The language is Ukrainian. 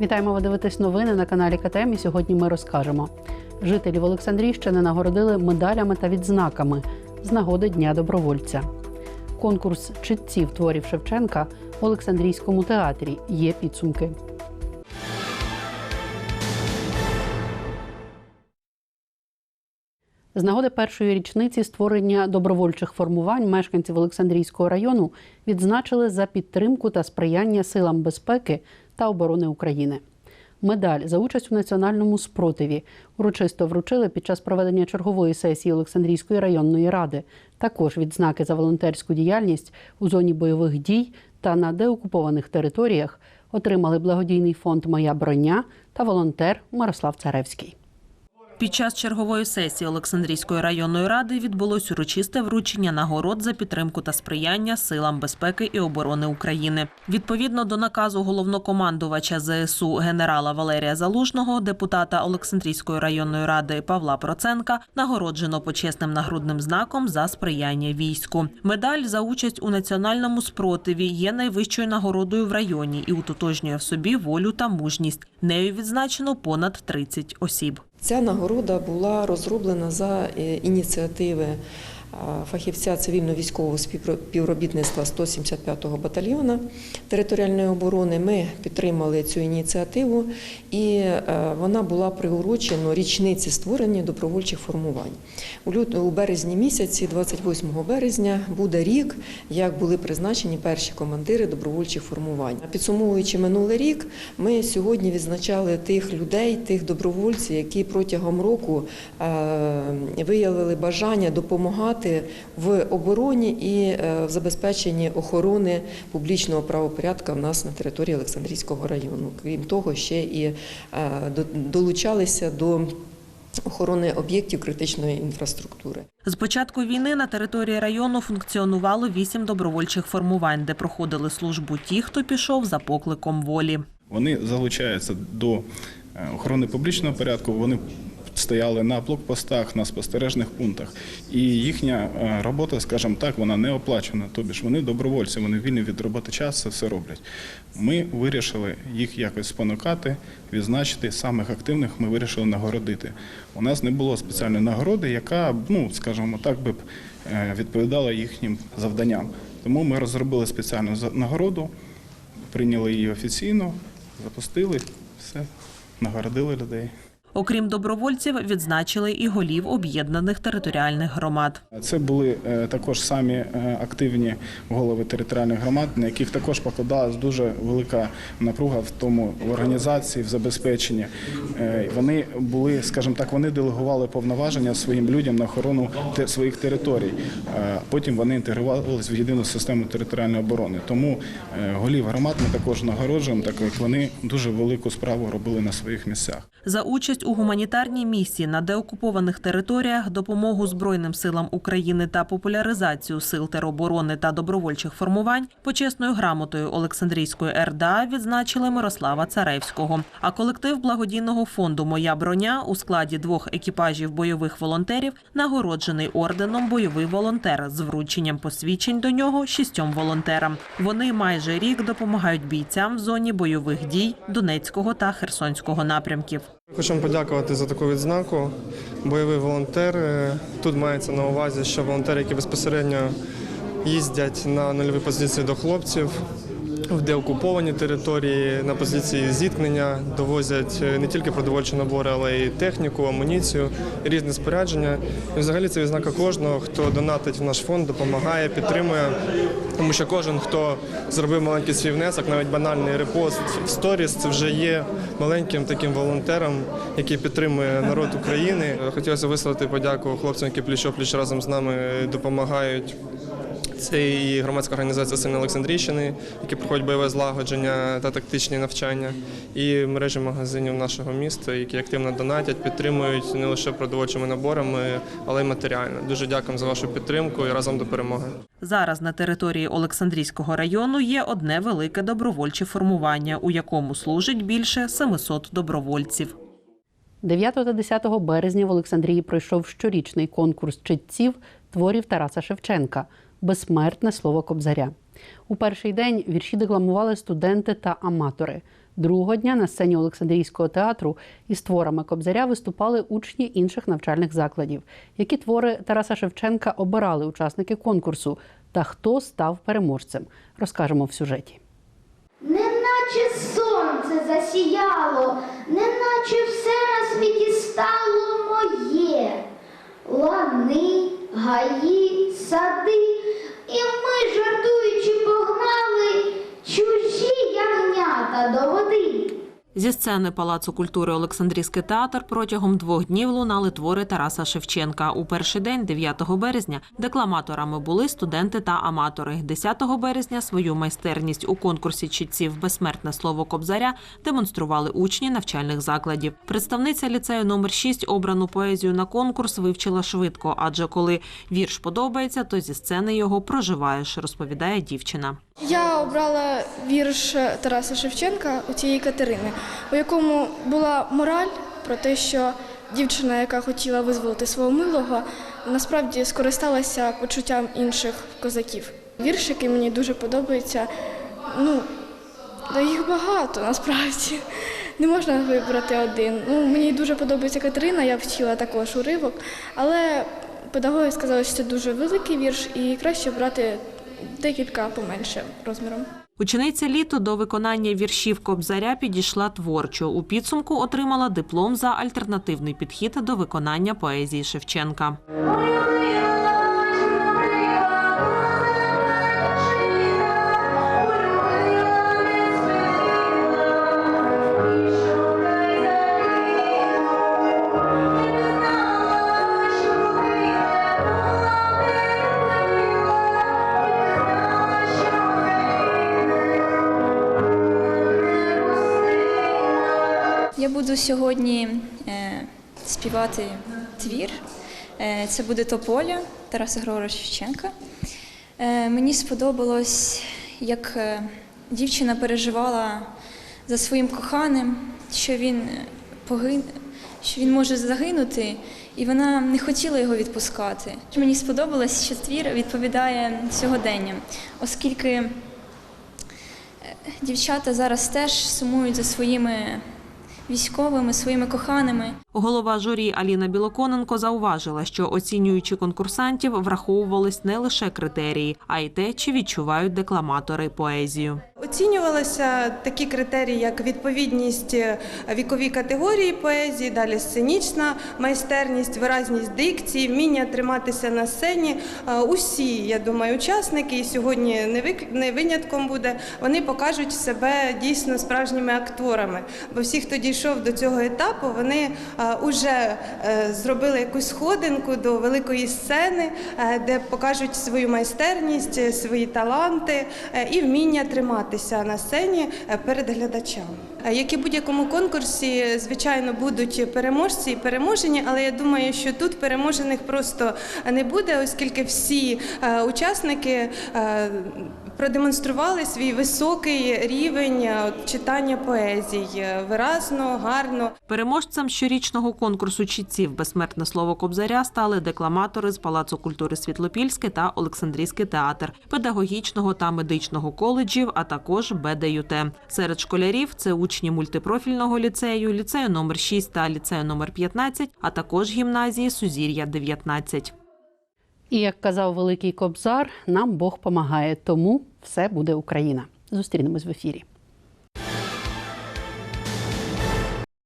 Вітаємо ви дивитесь новини на каналі КТМ. І сьогодні ми розкажемо. Жителів Олександрійщини нагородили медалями та відзнаками з нагоди Дня добровольця. Конкурс читців творів Шевченка в Олександрійському театрі є підсумки. З нагоди першої річниці створення добровольчих формувань мешканців Олександрійського району відзначили за підтримку та сприяння силам безпеки та оборони України. Медаль за участь у національному спротиві урочисто вручили під час проведення чергової сесії Олександрійської районної ради. Також відзнаки за волонтерську діяльність у зоні бойових дій та на деокупованих територіях отримали благодійний фонд Моя броня та волонтер Мирослав Царевський. Під час чергової сесії Олександрійської районної ради відбулось урочисте вручення нагород за підтримку та сприяння силам безпеки і оборони України. Відповідно до наказу головнокомандувача ЗСУ генерала Валерія Залужного, депутата Олександрійської районної ради Павла Проценка нагороджено почесним нагрудним знаком за сприяння війську. Медаль за участь у національному спротиві є найвищою нагородою в районі і утотожнює в собі волю та мужність. Нею відзначено понад 30 осіб. Ця нагорода була розроблена за е, ініціативи фахівця цивільно-військового співробітництва 175-го батальйону територіальної оборони. Ми підтримали цю ініціативу, і е, вона була приурочена річниці створення добровольчих формувань. У березні місяці, 28 березня, буде рік, як були призначені перші командири добровольчих формувань. Підсумовуючи минулий рік, ми сьогодні відзначали тих людей, тих добровольців, які протягом року е, виявили бажання допомагати в обороні і е, в забезпеченні охорони публічного правопорядка в нас на території Олександрійського району. Крім того, ще і е, до- долучалися до охорони об'єктів критичної інфраструктури. З початку війни на території району функціонувало вісім добровольчих формувань, де проходили службу ті, хто пішов за покликом волі. Вони залучаються до е, охорони публічного порядку. Вони стояли на блокпостах, на спостережних пунктах. І їхня е, робота, скажімо так, вона не оплачена. Тобі ж вони добровольці, вони вільні від роботи час, це все роблять. Ми вирішили їх якось спонукати, відзначити самих активних. Ми вирішили нагородити. У нас не було спеціальної нагороди, яка, ну скажімо так, би б е, відповідала їхнім завданням. Тому ми розробили спеціальну нагороду, прийняли її офіційно, запустили, все, нагородили людей. Окрім добровольців, відзначили і голів об'єднаних територіальних громад. Це були е, також самі е, активні голови територіальних громад, на яких також покладалась дуже велика напруга в тому в організації, в забезпеченні. Е, Вони були, скажімо так, вони делегували повноваження своїм людям на охорону своїх територій. Потім вони інтегрувалися в єдину систему територіальної оборони. Тому голів громад ми також нагороджуємо, так як вони дуже велику справу робили на своїх місцях. За участь у гуманітарній місії на деокупованих територіях, допомогу Збройним силам України та популяризацію сил тероборони та добровольчих формувань почесною грамотою Олександрійської РДА відзначили Мирослава Царевського. А колектив благодійного фонду Моя броня у складі двох екіпажів бойових волонтерів нагороджений орденом Бойовий волонтер з врученням посвідчень до нього шістьом волонтерам. Вони майже рік допомагають бійцям в зоні бойових дій Донецького та Херсонського напрямків. Хочемо подякувати за таку відзнаку. Бойовий волонтер. Е, Тут мається на увазі, що волонтери, які безпосередньо їздять на нульові позиції до хлопців в деокуповані території, на позиції зіткнення, довозять е, не тільки продовольчі набори, але й техніку, амуніцію, різне спорядження. І взагалі це відзнака кожного, хто донатить в наш фонд, допомагає, підтримує. Тому що кожен, хто зробив маленький свій внесок, навіть банальний репост в сторіс, це вже є маленьким таким волонтером, який підтримує народ України. Хотілося висловити подяку хлопцям, які пліч-опліч разом з нами допомагають. Це і громадська організація «Сини Олександрійщини, які проходять бойове злагодження та тактичні навчання, і мережі магазинів нашого міста, які активно донатять, підтримують не лише продовольчими наборами, але й матеріально. Дуже дякуємо за вашу підтримку і разом до перемоги. Зараз на території Олександрійського району є одне велике добровольче формування, у якому служить більше 700 добровольців. 9 та 10 березня в Олександрії пройшов щорічний конкурс читців творів Тараса Шевченка Безсмертне слово Кобзаря. У перший день вірші декламували студенти та аматори. Другого дня на сцені Олександрійського театру із творами Кобзаря виступали учні інших навчальних закладів. Які твори Тараса Шевченка обирали учасники конкурсу та хто став переможцем, розкажемо в сюжеті. Неначе сонце засіяло, неначе все на Зі сцени Палацу культури Олександрійський театр протягом двох днів лунали твори Тараса Шевченка. У перший день, 9 березня, декламаторами були студенти та аматори. 10 березня свою майстерність у конкурсі чітців Безсмертне слово Кобзаря демонстрували учні навчальних закладів. Представниця ліцею номер 6 обрану поезію на конкурс вивчила швидко, адже коли вірш подобається, то зі сцени його проживаєш, розповідає дівчина. Я обрала вірш Тараса Шевченка у цієї Катерини, у якому була мораль про те, що дівчина, яка хотіла визволити свого милого, насправді скористалася почуттям інших козаків. Вірш, який мені дуже подобається, ну та їх багато насправді. Не можна вибрати один. Ну, мені дуже подобається Катерина, я вчила також уривок, але педагоги сказали, що це дуже великий вірш і краще брати декілька поменше розміром. Учениця літо до виконання віршів Кобзаря підійшла творчо. У підсумку отримала диплом за альтернативний підхід до виконання поезії Шевченка. Я буду сьогодні е, співати твір. Е, це буде Тополя Тараса Григоровича Шевченка. Е, мені сподобалось, як дівчина переживала за своїм коханим, що він погин, що він може загинути, і вона не хотіла його відпускати. Мені сподобалось, що твір відповідає сьогоденням, оскільки дівчата зараз теж сумують за своїми військовими, своїми коханими. Голова журі Аліна Білоконенко зауважила, що оцінюючи конкурсантів, враховувались не лише критерії, а й те, чи відчувають декламатори поезію. Оцінювалися такі критерії, як відповідність е, віковій категорії поезії, далі сценічна майстерність, виразність дикції, вміння триматися на сцені. Е, Усі, я думаю, учасники, і сьогодні не винятком буде, вони покажуть себе дійсно справжніми акторами. Бо всі, хто дійшов до цього етапу, вони вже зробили якусь сходинку до великої сцени, е, де покажуть свою майстерність, е, свої таланти е, і вміння триматися на сцені е, перед глядачами. Е, Як і будь-якому конкурсі, звичайно, будуть переможці і переможені, але я думаю, що тут переможених просто не буде, оскільки всі е, учасники продемонстрували свій високий рівень е, читання поезій е, виразно, гарно. Переможцем щорічного конкурсу чітців Безсмертне слово Кобзаря стали декламатори з Палацу культури Світлопільське та Олександрійський театр, педагогічного та медичного коледжів, а також БДЮТ. Серед школярів це учні мультипрофільного ліцею, ліцею номер 6 та ліцею номер 15, а також гімназії Сузір'я 19. І як казав великий кобзар, нам Бог помагає, тому все буде Україна. Зустрінемось в ефірі.